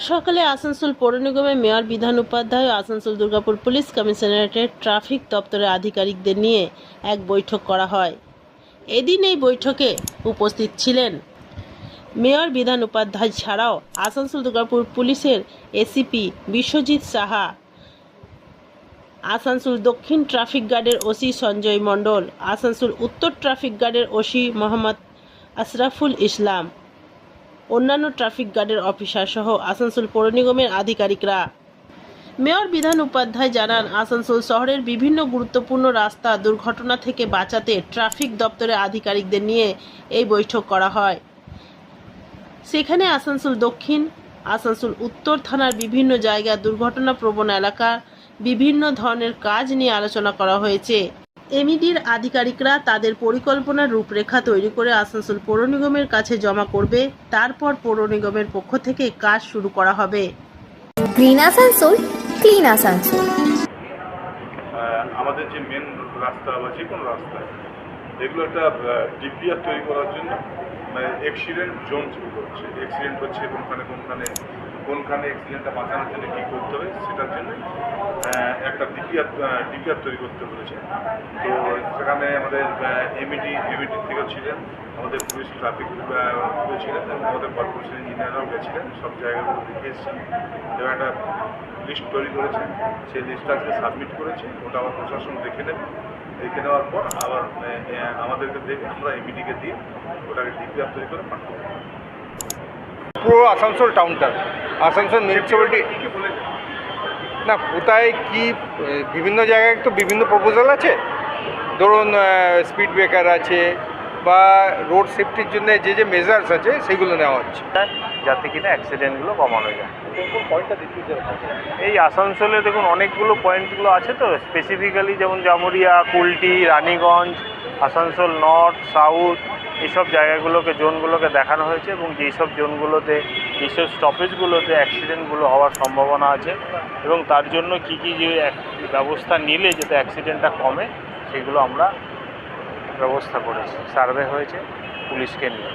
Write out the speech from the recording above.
রবিবার সকালে আসানসোল পৌর নিগমের মেয়র, বিধান উপাধ্যায় ও আসানসোল দুর্গাপুর পুলিশ কমিশনারেটের ট্রাফিক দপ্তরের আধিকারিকদের নিয়ে এক বৈঠক করা হয়। এদিন এই বৈঠকে উপস্থিত ছিলেন মেয়র, বিধান উপাধ্যায় ছাড়াও আসানসোল দুর্গাপুর পুলিশের এসিপি বিশ্বজিৎ সাহা, আসানসোল দক্ষিণ ট্রাফিক গার্ডের ওসি সঞ্জয় মণ্ডল, আসানসোল উত্তর ট্রাফিক গার্ডের ওসি মোহাম্মদ আশরাফুল ইসলাম অন্যান্য ট্রাফিক গার্ডের অফিসার সহ আসানসোল পৌর নিগমের আধিকারিকরা। মেয়র বিধান উপাধ্যায় জানান, আসানসোল শহরের বিভিন্ন গুরুত্বপূর্ণ রাস্তা দুর্ঘটনা থেকে বাঁচাতে ট্রাফিক দপ্তরের আধিকারিকদের নিয়ে এই বৈঠক করা হয়। সেখানে আসানসোল দক্ষিণ, আসানসোল উত্তর থানার বিভিন্ন জায়গা দুর্ঘটনা প্রবণ এলাকা, বিভিন্ন ধরনের কাজ নিয়ে আলোচনা করা হয়েছে। এমইডির আধিকারিকরা তাদের পরিকল্পনার রূপরেখা তৈরি করে আসানসোল পৌর নিগমের কাছে জমা করবে। তারপর পৌর নিগমের পক্ষ থেকে কাজ শুরু করা হবে। গ্রিন আসানসোল ক্লিন আসানসোল আমাদের যে মেন রাস্তা বা যে কোনো রাস্তা এগুলো একটা ডিপিআর তৈরি করার জন্য মানে অ্যাক্সিডেন্ট জোন তৈরি করছে। অ্যাক্সিডেন্ট হচ্ছে কোনখানে কোনখানে কোনখানে অ্যাক্সিডেন্টটা বাঁচানোর জন্য কী করতে হবে সেটার জন্য একটা ডিপিআর ডিপিআর তৈরি করতে বলেছে। তো সেখানে আমাদের এমইডি এমইডি থেকেও ছিলেন, আমাদের পুলিশ ট্রাফিক ছিলেন, এবং আমাদের কর্পোরেশন ইঞ্জিনিয়াররাও গেছিলেন, সব জায়গাগুলো দেখে এসেছেন। এবং একটা লিস্ট তৈরি করেছেন সেই লিস্টটা আজকে সাবমিট করেছে, ওটা আবার প্রশাসন দেখে নেবে। দেখে নেওয়ার পর আবার আমাদেরকে দেখে আমরা এমইডিকে দিয়ে ওটাকে ডিপিআর তৈরি করে পাঠাবো। পুরো আসানসোল টাউনটা আসানসোল মিউনিসিপ্যালিটি না, কোথায় কি বিভিন্ন জায়গায় তো বিভিন্ন প্রপোজাল আছে। ধরুন স্পিড ব্রেকার আছে বা রোড সেফটির জন্য যে যে মেজার্স আছে, সেগুলো নেওয়া হচ্ছে। যাতে কিনা অ্যাক্সিডেন্টগুলো কমানো যায়। এই আসানসোলে দেখুন, অনেকগুলো পয়েন্টগুলো আছে তো। স্পেসিফিক্যালি যেমন জামুরিয়া, কুলটি, রানীগঞ্জ, আসানসোল নর্থ সাউথ এইসব জায়গাগুলোকে, জোনগুলোকে দেখানো হয়েছে এবং যেই সব জোনগুলোতে এইসব স্টপেজগুলোতে অ্যাক্সিডেন্টগুলো হওয়ার সম্ভাবনা আছে এবং তার জন্য কি কী যে ব্যবস্থা নিলে যাতে অ্যাক্সিডেন্টটা কমে, সেগুলো আমরা ব্যবস্থা করেছি। সার্ভে হয়েছে পুলিশকে নিয়ে।